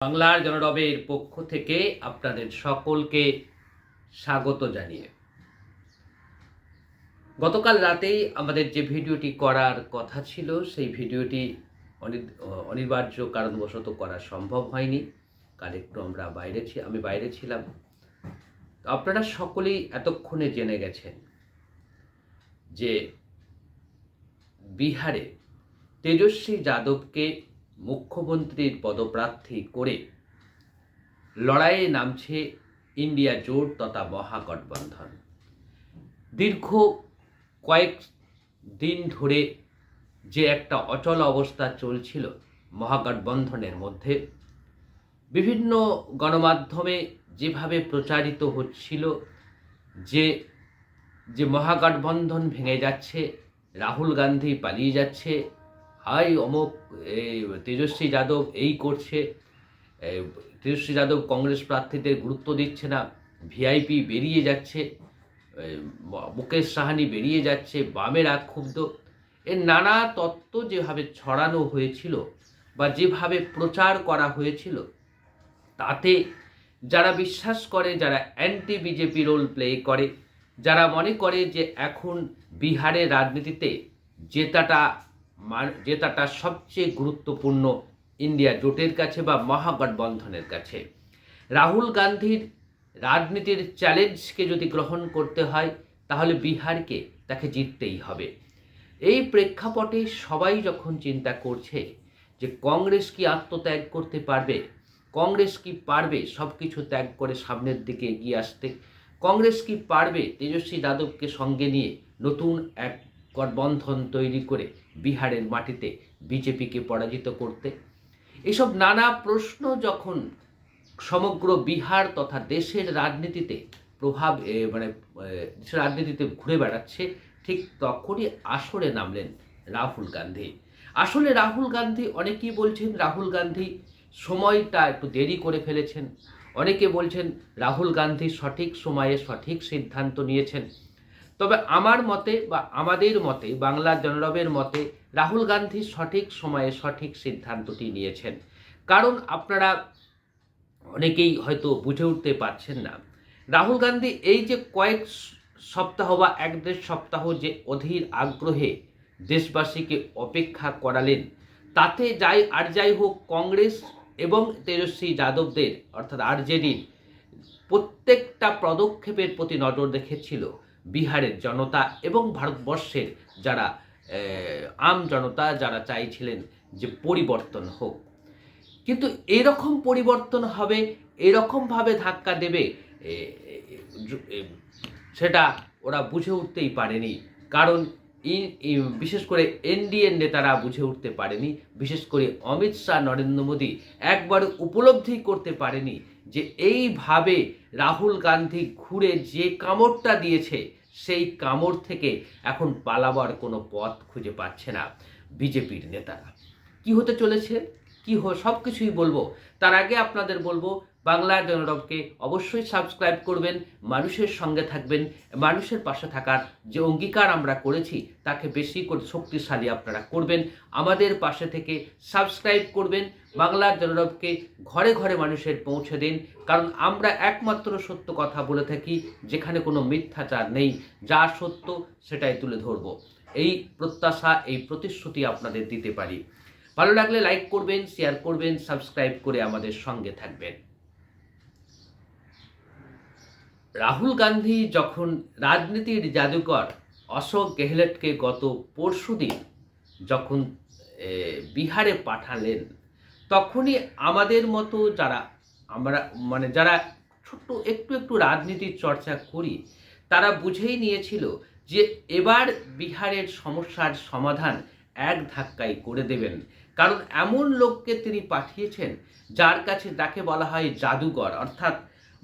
বাংলার জনরবের পক্ষ থেকে আপনাদের সকলকে স্বাগত জানিয়ে। গতকাল রাতেই আমাদের যে ভিডিওটি করার কথা ছিল, সেই ভিডিওটি অনি- অনিবার্য কারণবশত করা সম্ভব হয়নি। কাল একটু আমরা বাইরে আমি বাইরে ছিলাম। আপনারা সকলেই এতক্ষণে জেনে গেছেন যে বিহারে তেজস্বী যাদবকে মুখ্যমন্ত্রীর পদপ্রার্থী করে লড়াইয়ে নামছে ইন্ডিয়া জোট তথা মহাগঠবন্ধন। দীর্ঘ কয়েক দিন ধরে যে একটা অচল অবস্থা চলছিল মহাগঠবন্ধনের মধ্যে, বিভিন্ন গণমাধ্যমে যেভাবে প্রচারিত হচ্ছিল যে যে মহাগঠবন্ধন ভেঙে যাচ্ছে, রাহুল গান্ধী পালিয়ে যাচ্ছে হাই অমুক, এই তেজস্বী যাদব এই করছে তেজস্বী যাদব কংগ্রেস প্রার্থীদের গুরুত্ব দিচ্ছে না, ভিআইপি বেরিয়ে যাচ্ছে মুকেশ সাহানি বেরিয়ে যাচ্ছে, বামেরা ক্ষুব্ধ এর নানা তত্ত্ব যেভাবে ছড়ানো হয়েছিল বা যেভাবে প্রচার করা হয়েছিল, তাতে যারা বিশ্বাস করে, যারা অ্যান্টি বিজেপি রোল প্লে করে, যারা মনে করে যে এখন বিহারের রাজনীতিতে জেতাটা জেতাটা সবচেয়ে গুরুত্বপূর্ণ ইন্ডিয়া জোটের কাছে বা মহাগঠবন্ধনের কাছে। রাহুল গান্ধীর রাজনীতির চ্যালেঞ্জকে যদি গ্রহণ করতে হয়, তাহলে বিহারকে তাকে জিততেই হবে। এই প্রেক্ষাপটে সবাই যখন চিন্তা করছে যে কংগ্রেস কি আত্মত্যাগ করতে পারবে, কংগ্রেস কি পারবে সব কিছু ত্যাগ করে সামনের দিকে এগিয়ে আসতে, কংগ্রেস কি পারবে তেজস্বী যাদবকে সঙ্গে নিয়ে নতুন এক গঠবন্ধন তৈরি করে বিহারের মাটিতে বিজেপিকে পরাজিত করতে। এসব নানা প্রশ্ন যখন সমগ্র বিহার তথা দেশের রাজনীতিতে প্রভাব মানে রাজনীতিতে ঘুরে বেড়াচ্ছে, ঠিক তখনই আসরে নামলেন রাহুল গান্ধী। আসলে রাহুল গান্ধী, অনেকেই বলছেন রাহুল গান্ধী সময়টা একটু দেরি করে ফেলেছেন। অনেকে বলছেন রাহুল গান্ধী সঠিক সময়ে সঠিক সিদ্ধান্ত নিয়েছেন। তবে আমার মতে বা আমাদের মতে, বাংলা জনরবের মতে, রাহুল গান্ধী সঠিক সময়ে সঠিক সিদ্ধান্তটি নিয়েছেন। কারণ আপনারা অনেকেই হয়তো বুঝে উঠতে পারছেন না। রাহুল গান্ধী এই যে কয়েক সপ্তাহ বা এক দেড় সপ্তাহ যে অধীর আগ্রহে দেশবাসীকে অপেক্ষা করালেন, তাতে যাই আর যাই হোক কংগ্রেস এবং তেজস্বী যাদবদের, অর্থাৎ আরজেডির প্রত্যেকটা পদক্ষেপের প্রতি নজর রেখেছিল। বিহারের জনতা এবং ভারতবর্ষের যারা আম জনতা যারা চাইছিলেন যে পরিবর্তন হোক। কিন্তু এরকম পরিবর্তন হবে এরকমভাবে ধাক্কা দেবে সেটা ওরা বুঝে উঠতেই পারেনি। কারণ বিশেষ করে এনডিএর নেতারা বুঝে উঠতে পারেনি। বিশেষ করে অমিত শাহ, নরেন্দ্র মোদী একবার উপলব্ধি করতে পারেনি যে এইভাবে রাহুল গান্ধী ঘুরে যে কামড়টা দিয়েছে, সেই কামড় থেকে এখন পালাবার কোনো পথ খুঁজে পাচ্ছে না বিজেপির নেতারা। কি হতে চলেছে? কি হ সব কিছুই বলব। তার আগে আপনাদের বলব বাংলা জনরবকে অবশ্যই সাবস্ক্রাইব করবেন, মানুষের সঙ্গে থাকবেন, মানুষের পাশে থাকার যে অঙ্গীকার আমরা করেছি, তাকে বেশি করে শক্তিশালী আপনারা করবেন। আমাদের পাশে থেকে সাবস্ক্রাইব করবেন বাংলার জনরবকে ঘরে ঘরে মানুষের পৌঁছে দিন, কারণ আমরা একমাত্র সত্য কথা বলে থাকি, যেখানে কোনো মিথ্যাচার নেই, যা সত্য সেটাই তুলে ধরবো। এই প্রত্যাশা, এই প্রতিশ্রুতি আপনাদের দিতে পারি। ভালো লাগলে লাইক করবেন শেয়ার করবেন সাবস্ক্রাইব করে আমাদের সঙ্গে থাকবেন। রাহুল গান্ধী যখন রাজনীতির জাদুকর অশোক গেহলটকে গত পরশুদিন যখন বিহারে পাঠালেন, তখনই আমাদের মতো যারা আমরা মানে যারা ছোট্ট একটু একটু রাজনীতির চর্চা করি, তারা বুঝেই নিয়েছিল যে এবার বিহারের সমস্যার সমাধান এক ধাক্কায় করে দেবেন। কারণ এমন লোককে তিনি পাঠিয়েছেন যার কাছে যাকে বলা হয় জাদুঘর অর্থাৎ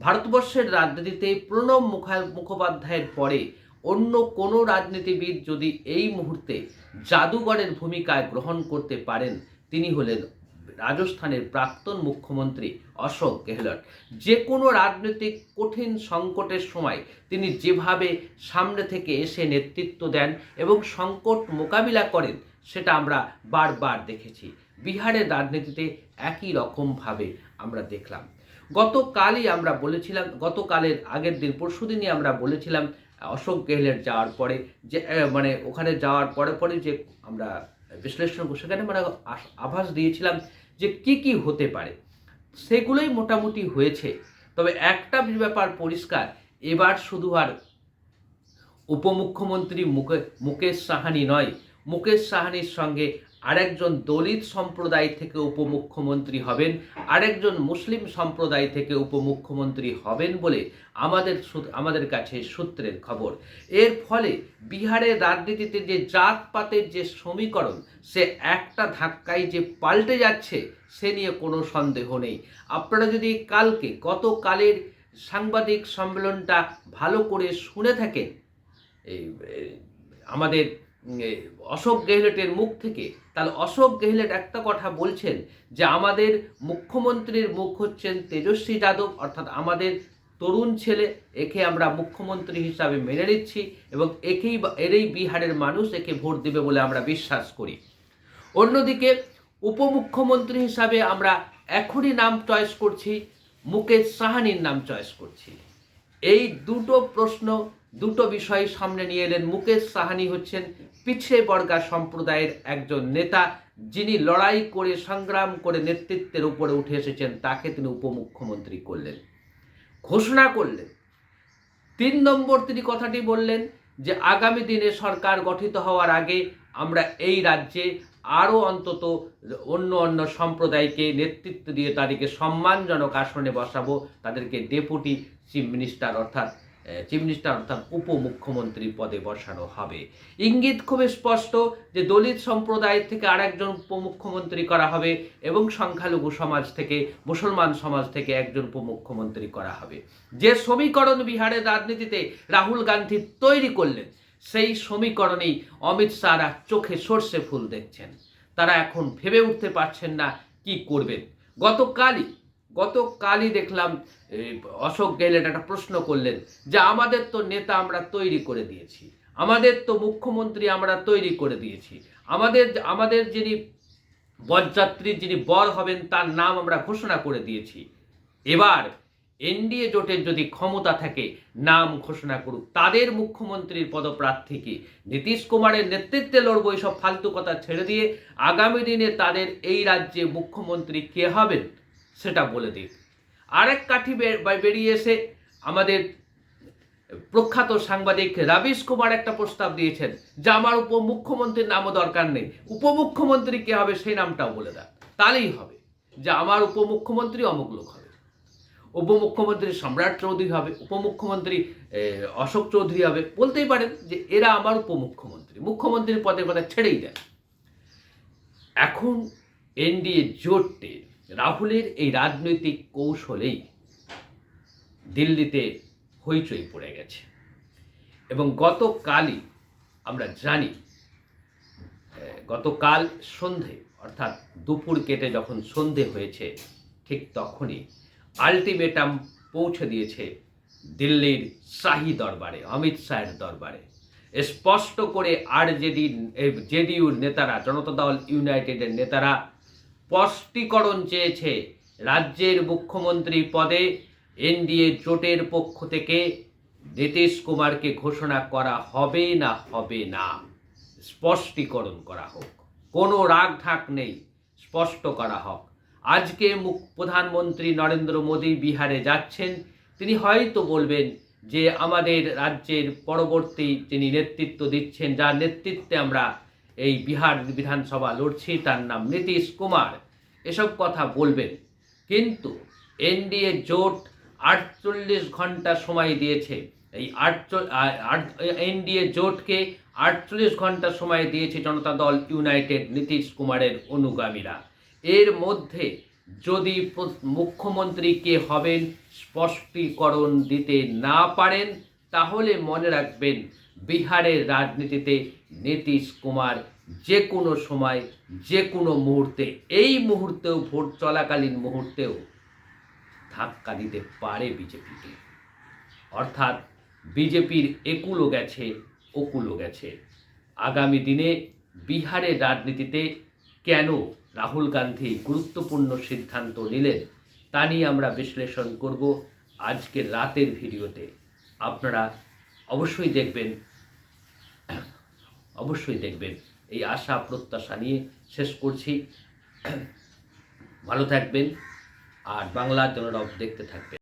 ভারতবর্ষের রাজনীতিতে প্রণব মুখা- মুখোপাধ্যায়ের পরে অন্য কোনো রাজনীতিবিদ যদি এই মুহূর্তে জাদুঘরের ভূমিকায় গ্রহণ করতে পারেন, তিনি হলেন রাজস্থানের প্রাক্তন মুখ্যমন্ত্রী অশোক গেহলট। যে কোনো রাজনৈতিক কঠিন সংকটের সময় তিনি যেভাবে সামনে থেকে এসে নেতৃত্ব দেন এবং সংকট মোকাবিলা করেন, সেটা আমরা বারবার দেখেছি। বিহারের রাজনীতিতে একই রকমভাবে আমরা দেখলাম। গতকালই আমরা বলেছিলাম, গতকালের আগের দিন পরশুদিনই আমরা বলেছিলাম, অশোক গেহলেট যাওয়ার পরে যে মানে ওখানে যাওয়ার পরে পরে যে আমরা বিশ্লেষণ সেখানে আস- আভাস দিয়েছিলাম যে কি কি হতে পারে। সেগুলোই মোটামুটি হয়েছে। তবে একটা ব্যাপার পরিষ্কার, এবার শুধু আর উপমুখ্যমন্ত্রী মুকে, মুকেশ সাহানি নয়, মুকেশ সাহানির সঙ্গে আরেকজন দলিত সম্প্রদায় থেকে উপমুখ্যমন্ত্রী হবেন, আরেকজন মুসলিম সম্প্রদায় থেকে উপমুখ্যমন্ত্রী হবেন বলে আমাদের আমাদের কাছে সূত্রের খবর। এর ফলে বিহারের রাজনীতিতে যে জাতপাতের যে সমীকরণ, সে একটা ধাক্কায় যে পাল্টে যাচ্ছে, সে নিয়ে কোনো সন্দেহ নেই। আপনারা যদি কালকে, গতকালের সাংবাদিক সম্মেলনটা ভালো করে শুনে থাকেন আমাদের অশোক গেহলটের মুখ থেকে, তাহলে অশোক গেহলট একটা কথা বলছেন যে আমাদের মুখ্যমন্ত্রীর মুখ হচ্ছেন তেজস্বী যাদব, অর্থাৎ আমাদের তরুণ ছেলে, একে আমরা মুখ্যমন্ত্রী হিসাবে মেনে নিচ্ছি এবং একেই এরই বিহারের মানুষ একে ভোট দেবে বলে আমরা বিশ্বাস করি। অন্যদিকে উপমুখ্যমন্ত্রী হিসাবে আমরা এখনই নাম চয়েস করছি, মুকেশ সাহানির নাম চয়েস করছি। এই দুটো প্রশ্ন দুটো বিষয় সামনে নিয়ে এলেন মুকেশ সাহানি হচ্ছেন পিছিয়ে বর্গা সম্প্রদায়ের একজন নেতা, যিনি লড়াই করে সংগ্রাম করে নেতৃত্বের উপরে উঠে এসেছেন, তাকে তিনি উপমুখ্যমন্ত্রী করলেন। ঘোষণা করলেন। তিন নম্বর তিনি কথাটি বললেন যে, আগামী দিনে সরকার গঠিত হওয়ার আগে আমরা এই রাজ্যে আরও অন্তত অন্য অন্য সম্প্রদায়কে নেতৃত্ব দিয়ে তাদেরকে সম্মানজনক আসনে বসাবো, তাদেরকে ডেপুটি চিফ মিনিস্টার অর্থাৎ চিফ মিনিস্টার অর্থাৎ উপমুখ্যমন্ত্রী পদে বসানো হবে। ইঙ্গিত খুবই স্পষ্ট যে দলিত সম্প্রদায় থেকে আরেকজন উপমুখ্যমন্ত্রী করা হবে এবং সংখ্যালঘু সমাজ থেকে, মুসলমান সমাজ থেকে একজন উপমুখ্যমন্ত্রী করা হবে। যে সমীকরণ বিহারের রাজনীতিতে রাহুল গান্ধী তৈরি করলেন, সেই সমীকরণেই অমিত শাহরা চোখে সর্ষে ফুল দেখছেন। তারা এখন ভেবে উঠতে পারছেন না কি করবেন। গতকালই গতকালই দেখলাম অশোক গেহলট একটা প্রশ্ন করলেন যে আমাদের তো নেতা আমরা তৈরি করে দিয়েছি, আমাদের তো মুখ্যমন্ত্রী আমরা তৈরি করে দিয়েছি, আমাদের আমাদের যিনি বরযাত্রী, যিনি বর হবেন তার নাম আমরা ঘোষণা করে দিয়েছি। এবার এনডিএ জোটের যদি ক্ষমতা থাকে, নাম ঘোষণা করুক, তাদের মুখ্যমন্ত্রীর পদপ্রার্থীকে নীতিশ কুমারের নেতৃত্বে লড়বো, এইসব ফালতু কথা ছেড়ে দিয়ে আগামী দিনে তাদের এই রাজ্যে মুখ্যমন্ত্রী কে হবেন? সেটা বলে দিক আরেক কাঠি বেরিয়ে এসে আমাদের প্রখ্যাত সাংবাদিক রাবিশ কুমার একটা প্রস্তাব দিয়েছেন, যে আমার উপমুখ্যমন্ত্রীর নামও দরকার নেই। উপমুখ্যমন্ত্রী কে হবে সেই নামটাও বলে দেন। তাহলেই হবে যে আমার উপমুখ্যমন্ত্রী অমুক লোক হবে। উপমুখ্যমন্ত্রী সম্রাট চৌধুরী হবে উপমুখ্যমন্ত্রী অশোক চৌধুরী হবে। বলতেই পারেন যে এরা আমার উপমুখ্যমন্ত্রী মুখ্যমন্ত্রীর পদে কথা ছেড়েই দেন। এখন এনডিএ জোটের রাহুলের এই রাজনৈতিক কৌশলেই দিল্লিতে হইচই পড়ে গেছে। এবং গতকালই আমরা জানি গতকাল সন্ধে, অর্থাৎ দুপুর কেটে যখন সন্ধে হয়েছে, ঠিক তখনই আলটিমেটাম পৌঁছে দিয়েছে দিল্লির শাহী দরবারে, অমিত শাহের দরবারে। স্পষ্ট করে আরজেডি জেডিইউর নেতারা, জনতা দল ইউনাইটেডের নেতারা স্পষ্টীকরণ চেয়েছে রাজ্যের মুখ্যমন্ত্রী পদে এনডিএ জোটের পক্ষ থেকে নীতিশ কুমারকে ঘোষণা করা হবে না হবে না। স্পষ্টীকরণ করা হোক। কোনো রাগ ঢাক নেই। স্পষ্ট করা হোক। আজকে মুখ, প্রধানমন্ত্রী নরেন্দ্র মোদী বিহারে যাচ্ছেন। তিনি হয়তো বলবেন যে আমাদের রাজ্যের পরবর্তী যিনি নেতৃত্ব দিচ্ছেন, যার নেতৃত্বে আমরা এই বিহার বিধানসভা লড়ছি, তার নাম নীতিশ কুমার। এসব কথা বলবেন। কিন্তু এনডিএ জোট আটচল্লিশ ঘণ্টা সময় দিয়েছে। এই এনডিএ জোটকে আটচল্লিশ ঘণ্টা সময় দিয়েছে জনতা দল ইউনাইটেড নীতিশ কুমারের অনুগামীরা। এর মধ্যে যদি মুখ্যমন্ত্রী কে হবেন, স্পষ্টীকরণ দিতে না পারেন, তাহলে মনে রাখবেন বিহারের রাজনীতিতে নীতিশ কুমার যে কোনো সময় যে কোনো মুহূর্তে, এই মুহূর্তেও, ভোট চলাকালীন মুহূর্তেও ধাক্কা দিতে পারে বিজেপিকে। অর্থাৎ বিজেপির একুলো গেছে ওকুলো গেছে। আগামী দিনে বিহারের রাজনীতিতে কেন রাহুল গান্ধী গুরুত্বপূর্ণ সিদ্ধান্ত নিলেন, তা নিয়ে আমরা বিশ্লেষণ করব আজকের রাতের ভিডিওতে। আপনারা অবশ্যই দেখবেন অবশ্যই দেখবেন। এই আশা, প্রত্যাশা নিয়ে শেষ করছি। ভালো থাকবেন। আর বাংলা জনরব দেখতে থাকবেন।